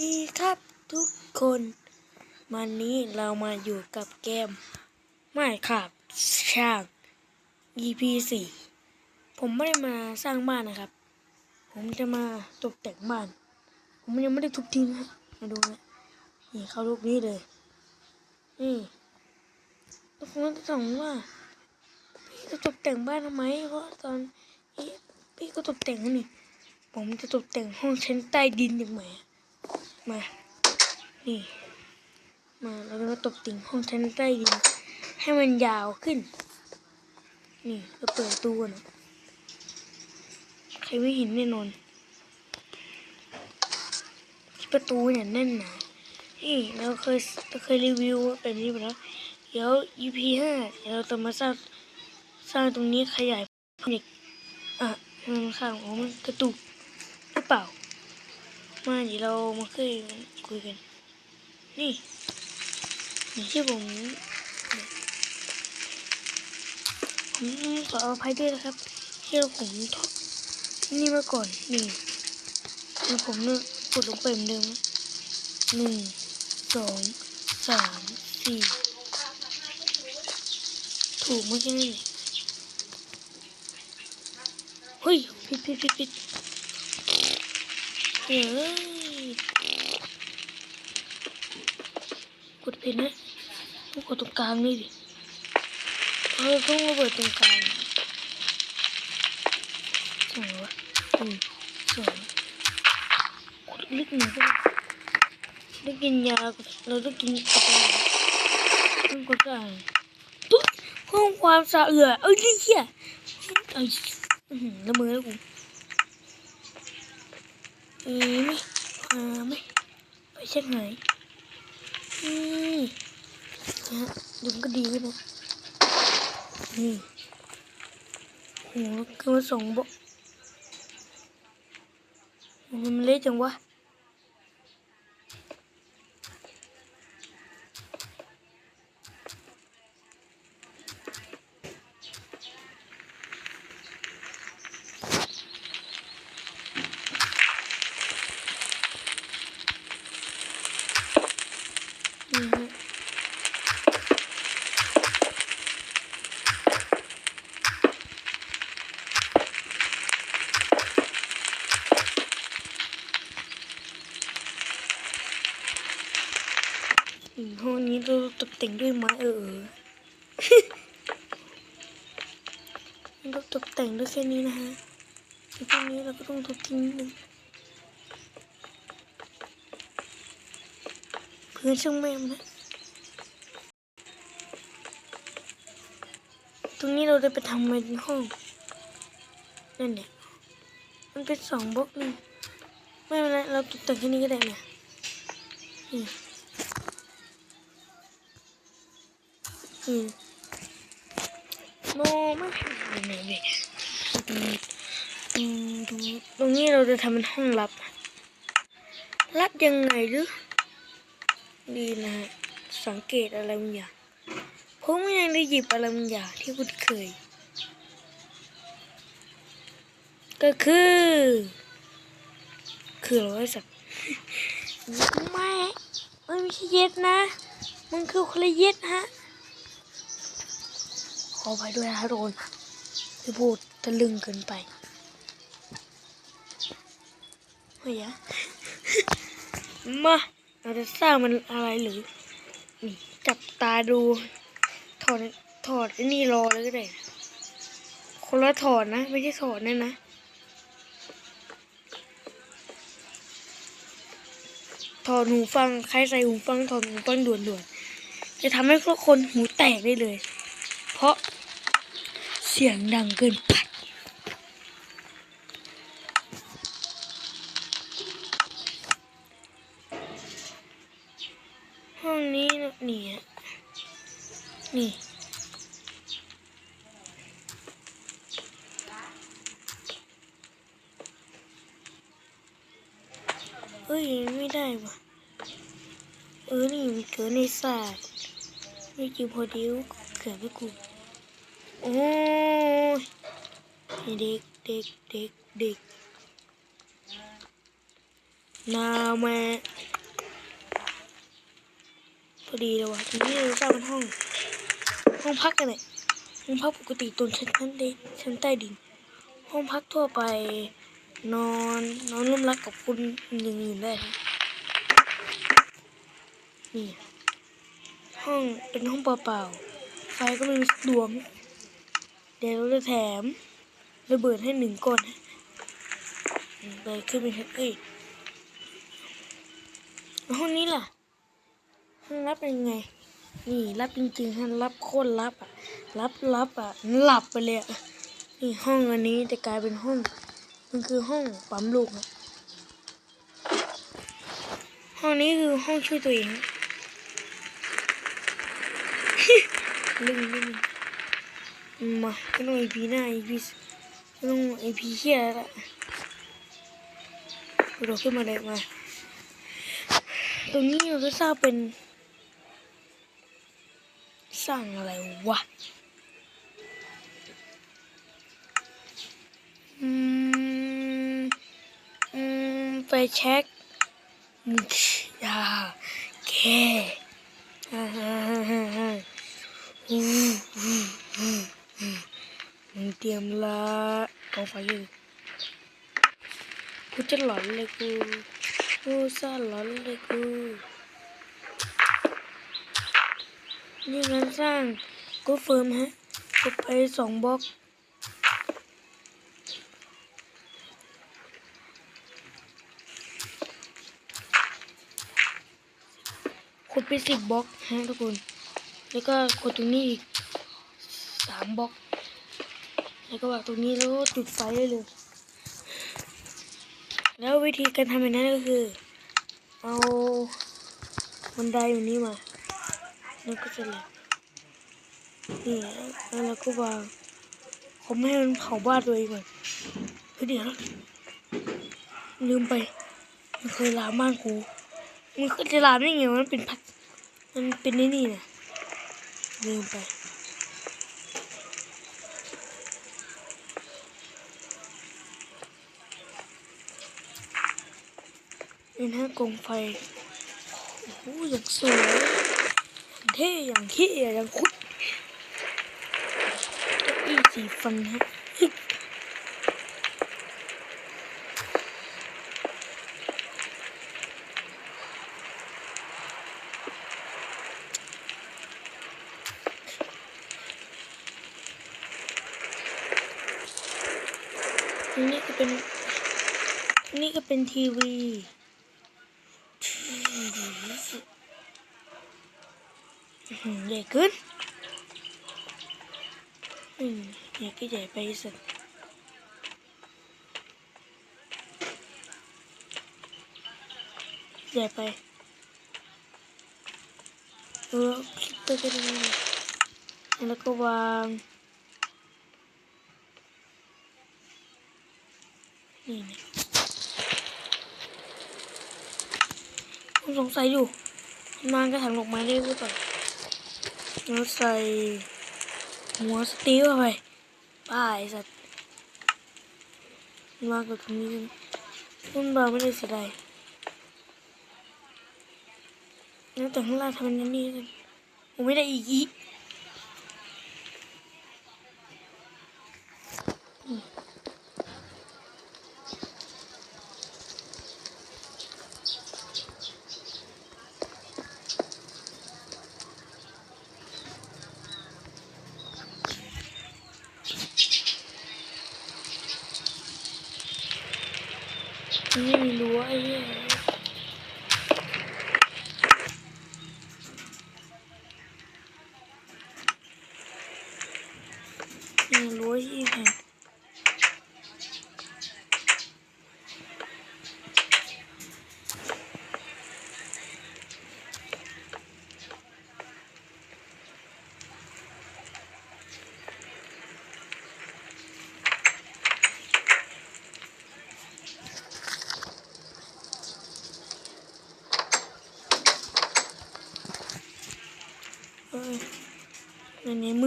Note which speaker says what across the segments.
Speaker 1: ดีครับทุกคนวันนี้เรามาอยู่กับเกมไม่ขับช่าง EP สี่ผมไม่ได้มาสร้างบ้านนะครับ ผมจะมาตกแต่งบ้าน ผมยังไม่ได้ทุบทิ้งนะมาดูนะนี่เข้ารูปนี้เลยนี่ทุกคนจะถามว่าพี่จะตกแต่งบ้านทำไมเพราะตอนพี่ก็ตกแต่งแล้วนี่ผมจะตกแต่งห้องชั้นใต้ดินอย่างไร มา นี่ มาเราจะมาตกแต่งห้องชั้นใต้ดิน ให้มันยาวขึ้น นี่เราเปิดประตูก่อนะใครไม่เห็นแน่นอนประตูเนี่ยแน่นหนานี่เราเคยเราเคยรีวิวแบบนี้ไปแล้ว เดี๋ยว EP ห้าเดี๋ยวเราจะมาสร้างสร้างตรงนี้ขยายเด็กอะมันข้างของมันกระตุกหรือเปล่า มาเดี๋ยวเรามาคุยคุยกัน นี่นี่ที่ผมผมขออภัยด้วยนะครับที่เราผมทอนี่มาก่อนนี่แล้วผมเนี่ยกดลงไปเหมือนเดิมหนึ่งสองสามสี่ถูกไหมใช่ไหมเฮ้ยผิดผิดผิดผิด กดผิดนะต้องกดตรงกลางนี่ดิเออต้องระเบิดตรงกลางสองวะหนึ่งสองกดลึกหนึ่งก็ได้ต้องกินยาเราต้องกินกาแฟต้องกดกลางตุ๊ดเพิ่มความสะเอือเอ้ยนี่เหี้ยไอ้อื้อหือละเมอแล้วกู เอ้ยไม่มาไหมไปเช็คไหนนี่นะฮะดูมันก็ดีขึ้นะ นี่โหคือมาสองบอกมันเละจังวะ นี่ฮะอืมห้องนี้เราตก แต่งด้วยไม้เออเราตกแต่งด้วยแค่นี้นะฮะทีนี้เราก็ต้องทุบทิ้งนึงพื้นช่างแม่มนะ ตรงนี้เราจะไปทำเป็นห้อง นั่นเนี่ยมันเป็นสองบล็อกนี่ไม่เป็นไรเราตกแต่งแค่นี้ก็ได้นะนี่ โนไม่ไหนเลยอืมอืมตรงนี้ตรงนี้เราจะทำเป็นห้องลับ ลับยังไงหรือดีนะฮะสังเกตอะไรบางอย่างผมยังได้หยิบอะไรบางอย่างที่คุณเคย ก็คือ คืออะไรวะไอ้สัตว์ไม่มันไม่ใช่เย็ดนะ มันคือคนละเย็ดฮะข อไปด้วยนะทุกคนที่พูดทะลึ่งเกินไปเฮ้ยมาเราจะสร้างมันอะไรหรือนี่จับตาดูถอดถอดไอ้นี่รอเลยก็ได้คนละถอดนะ ไม่ใช่ถอดนั่นนะถอดหูฟังใครใส่หูฟังถอดหูฟังด่วนๆจะทำให้ทุกคนหูแตกได้เลย เพราะ เสียงดังเกินไปห้องนี้นะนี่นี่เฮ้ยไม่ได้ว่ะเออนี่มันเกิดในศาสตร์ไม่จริงพอดีวเกิดไม่กู โอ้ยเด็กเด็กเด็กเด็กนาแม่พอดีเลยวะทีนี้เราสร้างเป็นห้อง ห้องพักกันเลยห้องพักปกติตรงชั้นชั้นใดชั้นใต้ดิน ห้องพักทั่วไปนอนนอนร่วมรักกับคุณอย่างอื่นได้ครับนี่ห้องเป็นห้องเปล่าๆไฟก็ไม่มีดวง ดี๋ยวเราจะแถมระเบิดให้หนึ่งก้อนนะอืมไปขึ้นไปเอ้ยห้องนี้ล่ะห้องรับเป็นยังไง นี่รับจริงๆฮะรับโคตรรับอะรับรับอะหลับไปเลยอะนี่ห้องอันนี้จะกลายเป็นห้อง มันคือห้องปั๊มลูกนะห้องนี้คือห้องช่วยตัวเองลึงลึง มาก็ต้องไอพีหน้าไอพีก็ต้องไอพีเฮียแล้วละกระโดดขึ้นมาเลยมา ตรงนี้เราจะสร้างเป็น สร้างอะไรวะอืมอืมไปเช็คอืมยาแค่ฮ่าฮ่าฮ่าฮ่า เตรียมละกองไฟเลยกูจะหลอนเลยกูกูจะหลอนเลยกูนี่งานสร้างก็เฟิร์มฮะกดไปสองบล็อกขุดไปสิบบล็อกฮะทุกคน แล้วก็กดตรงนี้อีก สามบล็อก แล้วก็วางตรงนี้แล้วจุดไฟได้เลย แล้ววิธีการทำแบบนั้นก็คือ เอาบันไดอยู่นี้มาแล้วก็จะแหลกนี่แล้วเราก็วางผมให้มันเผาบ้านตัวเองก่อนเฮ้ยเดี๋ยวลืมไป มันเคยลามบ้านกูมันก็จะลามได้ไงมันเป็นพัดมันเป็นนี่นี่นะลืมไป นี่นะกองไฟโอ้โหอย่างสวยเท่อย่างเท่อย่างคุดก้าอี้สีฟันฮะนี่ก็เป็น นี่ก็เป็นทีวี อื้อหือใหญ่ ขึ้นอืมใหญ่ก็ใหญ่ไปสุดใหญ่ไปเออคลิปไปก็ได้แล้วก็วางนี่นะผมสงสัยอยู่ มันกระถางดอกไม้ได้หรือเปล่า เราใส่หัวสตีลเข้าไปป้ายสัตว์มากับตรงนี้นุ่นบาไม่ได้เสียดายแล้วแต่ข้างล่างทำมันนี้ผมไม่ได้อีกอีกนี่มีรั้วไอ้เหี้ยมี ร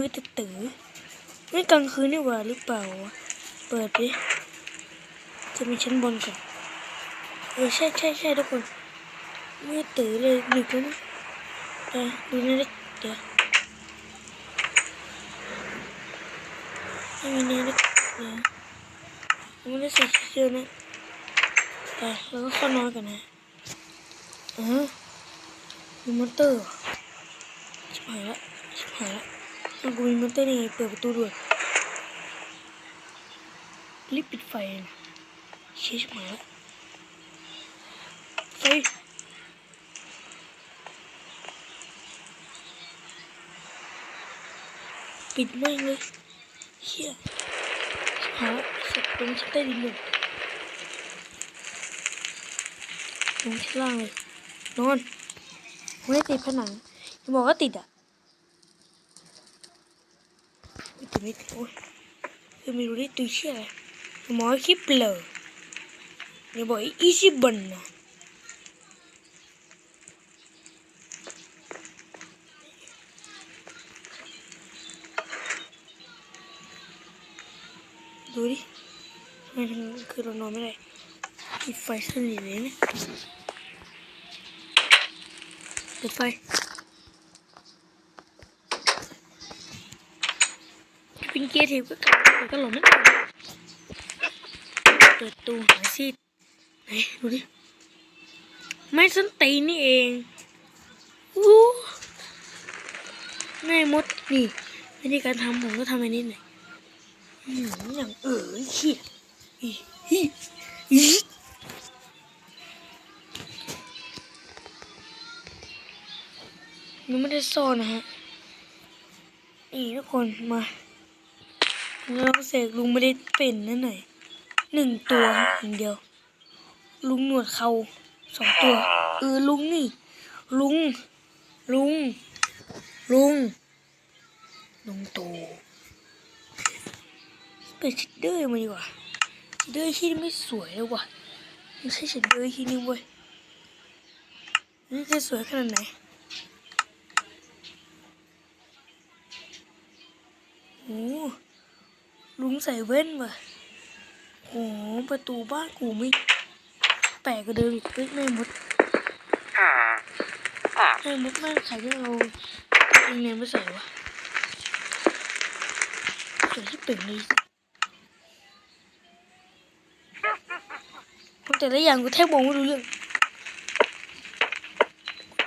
Speaker 1: ั้วที่แพงเอ้ยอั นี่กลางคืนนี่หว่าหรือเปล่าวะเปิดดิจะมีชั้นบนก่อนเออใช่ใช่ใช่ทุกคนมือตื่นเลยดึกแล้วนะเดี๋ยวดูนะเดี๋ยวไม่มีนี่เดี๋ยไม่ได้ใส่เสื้อนะไปแล้วก็เข้านอนกันนะเออมีมอนเตอร์เหรอชิบหายละชิบหายละ มันกูมีมอนเตอร์นี่ไงเปิดประตูด้วยรีบปิดไฟนะเชี่ยชิบหายละไฟปิดไม่เลยเฮียหาสัตว์ตรงชั้นใต้ดินเลยลงชั้นล่างเลยนอนไม่ติดผนังย่าบอกว่าติดอะไม่ ติดไม่ติดโอ้ยคือไม่รู้ได้ตัวเชี่ยอะไรอย่าบอคิปเลยอย่าบอกอีซี่บันนะดูดิมถึงคือเรานอนไม่ได้ปิดไฟสนิทเลยนะปิดไฟ ป็นเกียร์เทปก็กลับแต่ก็หลงไม่ได้เปิดตู้หาซีดไหนดูดิไม่ส้นตีนี่เองวู้แม่มดนี่วิธีการทำผมก็ทำอันนี้หน่อยอย่างเอ๋ยเขี้ยอีอีอียังไม่ได้ซ่อนนะฮะ นี่ทุกคนมา เราเสกลุงไม่ได้เป็นนั่นหน่อยหนึ่งตัวอย่างเดียว ลุงหนวดเขาสองตัวเออลุงนี่ ลุง ลุง ลุง ลุงโตเปลี่ยนเชดเดอร์มาดีกว่าเชดเดอร์ที่ไม่สวยเลยว่ะไม่ใช่เชดเดอร์ที่นี่เว้ยนี่จะสวยขนาดไหนโอ้ ใส่เว้นว่ะโอ้ประตูบ้านกูไม่แปลกกว่าเดิมอีกเฮ้ยแม่มดแม่มดแม่ใครที่เอาเองเนี่ยไม่ใส่วะใส่ที่เป่งเลยแต่ละอย่างกูแทบมองไม่รู้เรื่อง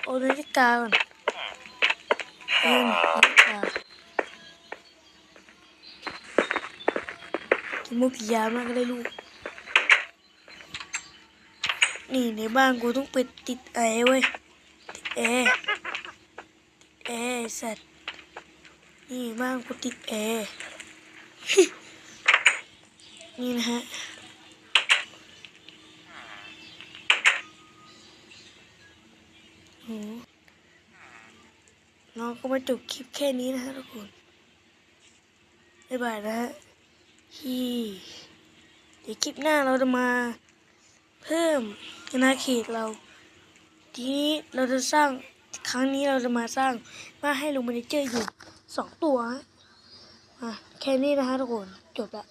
Speaker 1: เอานาฬิกาก่อนเออ มุกกี่ยามากก็ได้ลูก นี่ในบ้านกูต้องไปติดแอร์เว้ย ติดแอร์แอร์สัตว์ นี่บ้านกูติดแอร์ นี่นะฮะน้องก็มาจบคลิปแค่นี้นะฮะทุกคนบ๊ายบายนะฮะ ที่เดี๋ยวคลิปหน้าเราจะมา เพิ่มอาณาเขตเรา ทีนี้เราจะสร้างครั้งนี้เราจะมาสร้างมาให้ลุงมินิเจอร์อยู่สองตัวฮะอะแค่นี้นะฮะทุกคนจบละ